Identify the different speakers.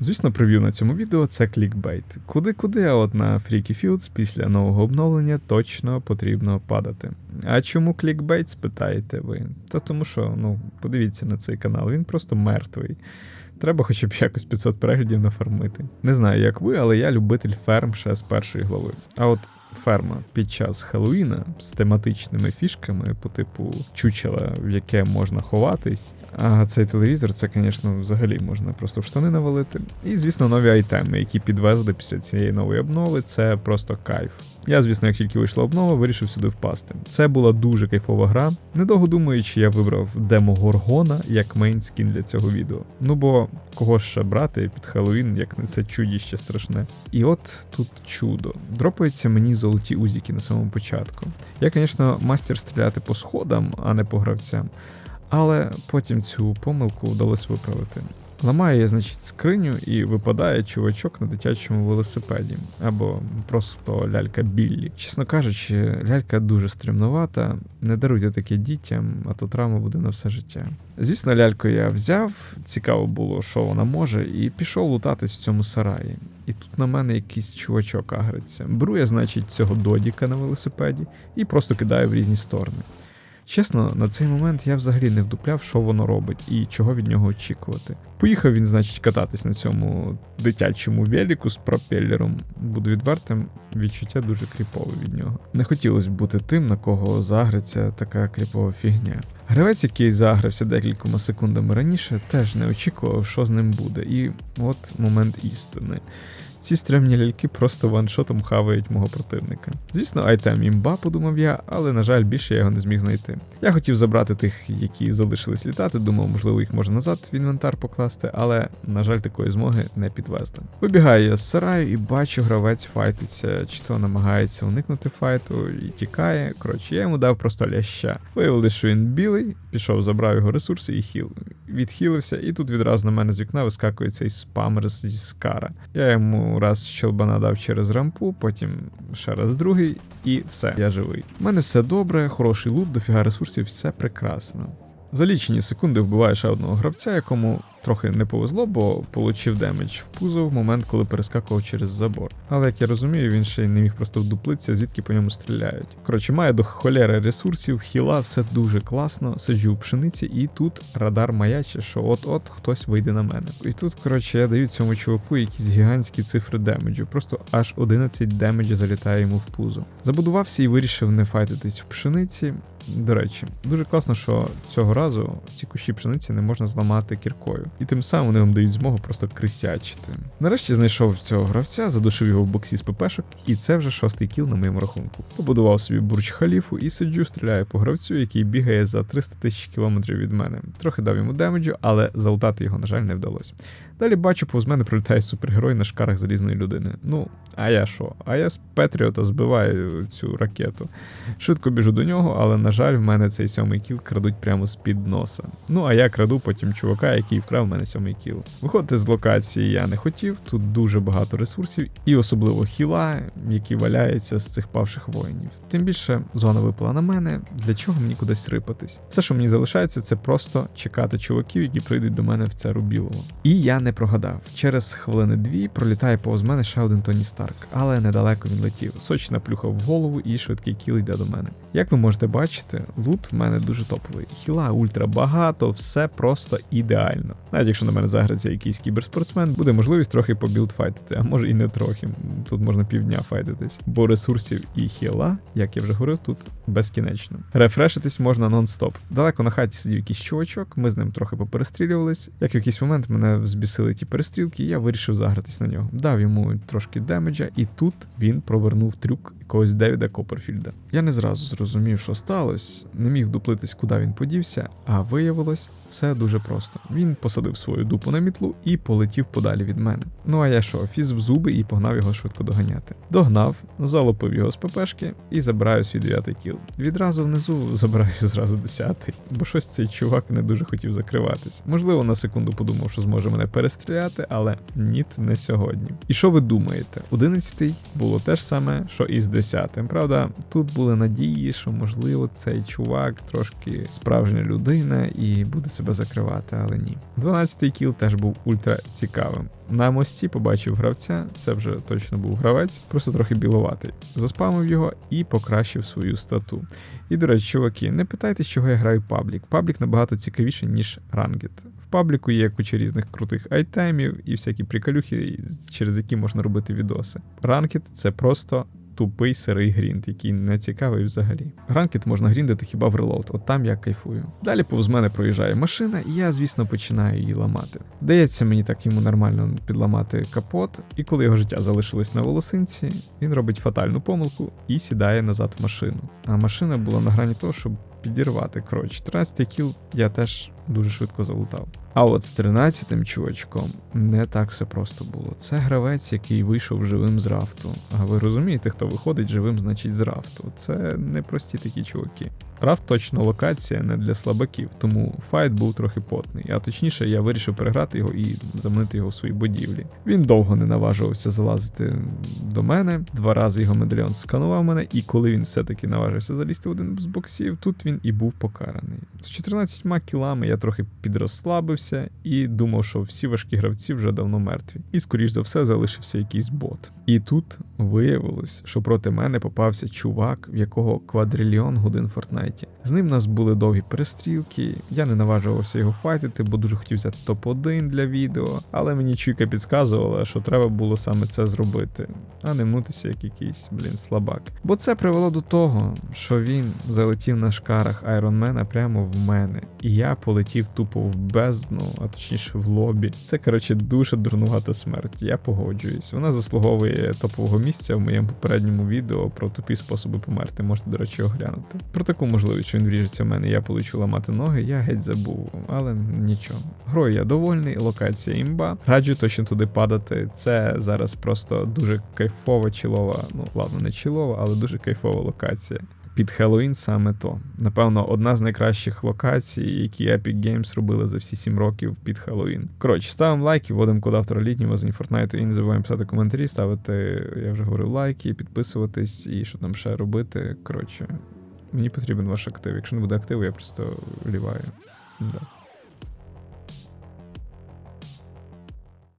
Speaker 1: Звісно, прев'ю на цьому відео це клікбейт. Куди-куди, а от на Freaky Fields після нового обновлення точно потрібно падати. А чому клікбейт, спитаєте ви? Та тому що, ну, подивіться на цей канал, він просто мертвий. Треба хоча б якось 500 переглядів нафармити. Не знаю, як ви, але я любитель ферм ще з першої глави. А от ферма під час Хеллоуіна з тематичними фішками по типу чучела, в яке можна ховатись. А цей телевізор, це, звісно, взагалі можна просто в штани навалити. І, звісно, нові айтеми, які підвезли після цієї нової обнови, це просто кайф. Я, звісно, як тільки вийшла обнова, вирішив сюди впасти. Це була дуже кайфова гра. Недовго думаючи, я вибрав демо Горгона як мейнскін для цього відео. Ну бо кого ще брати під Хеллоуін, як не це чудіще страшне. І от тут чудо. Дропаються мені золоті узіки на самому початку. Я, звісно, мастер стріляти по сходам, а не по гравцям. Але потім цю помилку вдалося виправити. Ламаю я, значить, скриню і випадає чувачок на дитячому велосипеді, або просто лялька Біллі. Чесно кажучи, лялька дуже стримнувата. Не даруйте таке дітям, а то травма буде на все життя. Звісно, ляльку я взяв, цікаво було, що вона може, і пішов лутатись в цьому сараї. І тут на мене якийсь чувачок агриться. Беру я, значить, цього додіка на велосипеді і просто кидаю в різні сторони. Чесно, на цей момент я взагалі не вдупляв, що воно робить і чого від нього очікувати. Поїхав він, значить, кататись на цьому дитячому веліку з пропеллером. Буду відвертим, відчуття дуже кріпове від нього. Не хотілося б бути тим, на кого загриться така кріпова фігня. Гравець, який загрався декількома секундами раніше, теж не очікував, що з ним буде. І от момент істини. Ці стрімні ляльки просто ваншотом хавають мого противника. Звісно, айтем імба, подумав я, але, на жаль, більше я його не зміг знайти. Я хотів забрати тих, які залишились літати, думав, можливо, їх можна назад в інвентар покласти, але, на жаль, такої змоги не підвезли. Вибігаю я з сараю і бачу, гравець файтиться, чи то намагається уникнути файту і тікає. Коротше, я йому дав просто ляща. Виявилось, що він білий, пішов, забрав його ресурси і хіл. Відхилився, і тут відразу на мене з вікна вискакує цей спамер зі скара. Я йому раз щелбана дав через рампу, потім ще раз другий, і все, я живий. У мене все добре, хороший лут, дофіга ресурсів, все прекрасно. За лічені секунди вбиваю ще одного гравця, якому трохи не повезло, бо получив демедж в пузо в момент, коли перескакував через забор. Але як я розумію, він ще й не міг просто вдуплитися, звідки по ньому стріляють. Коротше, має до холери ресурсів, хіла, все дуже класно, сиджу у пшениці, і тут радар маяче, що от-от хтось вийде на мене. І тут, коротше, я даю цьому чуваку якісь гігантські цифри демеджу, просто аж 11 демеджа залітає йому в пузо. Забудувався і вирішив не файтитись в пшениці. До речі, дуже класно, що цього разу ці кущі пшениці не можна зламати кіркою, і тим самим вони вам дають змогу просто крисячити. Нарешті знайшов цього гравця, задушив його в боксі з ППшок, і це вже шостий кіл на моєму рахунку. Побудував собі бурч халіфу і сиджу, стріляю по гравцю, який бігає за 300 тисяч кілометрів від мене. Трохи дав йому демеджу, але залутати його, на жаль, не вдалося. Далі бачу, повз мене пролітає супергерой на шкарах залізної людини. Ну, а я що? А я з Петріота збиваю цю ракету. Швидко біжу до нього, але, на жаль, в мене цей сьомий кіл крадуть прямо з-під носа. Ну, а я краду потім чувака, який вкрав в мене сьомий кіл. Виходити з локації я не хотів, тут дуже багато ресурсів, і особливо хіла, які валяються з цих павших воїнів. Тим більше зона випала на мене, для чого мені кудись рипатись. Все, що мені залишається, це просто чекати чуваків, які прийдуть до мене в це рубілово. І я не прогадав. Через хвилини дві пролітає повз мене ще один Тоні Старк, але недалеко він летів. Сочна плюха в голову і швидкий кіл йде до мене. Як ви можете бачити, лут в мене дуже топовий. Хіла ультра багато, все просто ідеально. Навіть якщо на мене заграється якийсь кіберспортсмен, буде можливість трохи побілдфайтити, а може і не трохи. Тут можна півдня файтитись. Бо ресурсів і хіла, як я вже говорив, тут безкінечно. Рефрешитись можна нон-стоп. Далеко на хаті сидів якийсь чувачок, ми з ним трохи поперестрілювались. Як в якийсь момент мене збісили ті перестрілки, я вирішив загратись на нього. Дав йому трошки демеджа, і тут він провернув трюк якогось Девіда Копперфільда. Я не зразу зрозумів, що сталося, не міг дуплитись, куди він подівся, а виявилось все дуже просто. Він посадив свою дупу на мітлу і полетів подалі від мене. Ну а я що, фіз в зуби і погнав його швидко доганяти. Догнав, залопив його з ППшки і забираю свій дев'ятий кіл. Відразу внизу забираю зразу десятий, бо щось цей чувак не дуже хотів закриватись. Можливо, на секунду подумав, що зможе мене перестріляти, але ніт не сьогодні. І що ви думаєте? Одинадцятий було те ж саме, що і з 10-м. Правда, тут були надії, що можливо цей чувак трошки справжня людина і буде себе закривати, але ні. 12-й кіл теж був ультра цікавим. На мості побачив гравця, це вже точно був гравець, просто трохи біловатий. Заспамив його і покращив свою стату. І, до речі, чуваки, не питайте, чого я граю паблік. Паблік набагато цікавіше, ніж рангет. В пабліку є куча різних крутих айтемів і всякі приколюхи, через які можна робити відоси. Ранкет це просто. Тупий сирий грінд, який не цікавий взагалі. Ранкет можна гріндити хіба в релоуд, от там я кайфую. Далі повз мене проїжджає машина, і я, звісно, починаю її ламати. Дається мені так йому нормально підламати капот, і коли його життя залишилось на волосинці, він робить фатальну помилку і сідає назад в машину. А машина була на грані того, щоб підірвати. Коротше, 13 кіл я теж дуже швидко залутав. А от з 13-тим чувачком не так все просто було. Це гравець, який вийшов живим з рафту. А ви розумієте, хто виходить живим, значить з рафту. Це не прості такі чуваки. Рафт точно локація не для слабаків, тому файт був трохи потний. А точніше, я вирішив переграти його і замінити його в своїй будівлі. Він довго не наважувався залазити до мене. Два рази його медальйон сканував мене, і коли він все-таки наважився залізти в один з боксів, тут він і був покараний. З 14 кілами я трохи підрозслабився і думав, що всі важкі гравці вже давно мертві. І, скоріш за все, залишився якийсь бот. І тут виявилось, що проти мене попався чувак, в якого квадрильйон годин в Фортнайті. З ним у нас були довгі перестрілки. Я не наважувався його файтити, бо дуже хотів взяти топ-1 для відео. Але мені чуйка підказувала, що треба було саме це зробити, а не мнутися як якийсь, блін, слабак. Бо це привело до того, що він залетів на шкарах Айронмена прямо в мене, і я полетів тупо в бездну, а точніше в лобі. Це коротше дуже дурнувата смерть. Я погоджуюсь. Вона заслуговує топового місця в моєму попередньому відео про тупі способи померти. Можете, до речі, оглянути. Про таку можливість, що він вріжеться в мене, я полечу ламати ноги, я геть забув, але нічого. Грою я довольний, локація імба. Раджу точно туди падати. Це зараз просто дуже кайфова, чілова. Ну ладно, не чілова, але дуже кайфова локація. Під Хеллоуін саме то. Напевно, одна з найкращих локацій, які Epic Games робили за всі сім років під Хеллоуін. Коротше, ставимо лайки, вводимо код автора літнього з Fortnite і не забуваємо писати коментарі, ставити, я вже говорив, лайки, підписуватись і що там ще робити. Коротше, мені потрібен ваш актив. Якщо не буде активу, я просто ліваю. Да.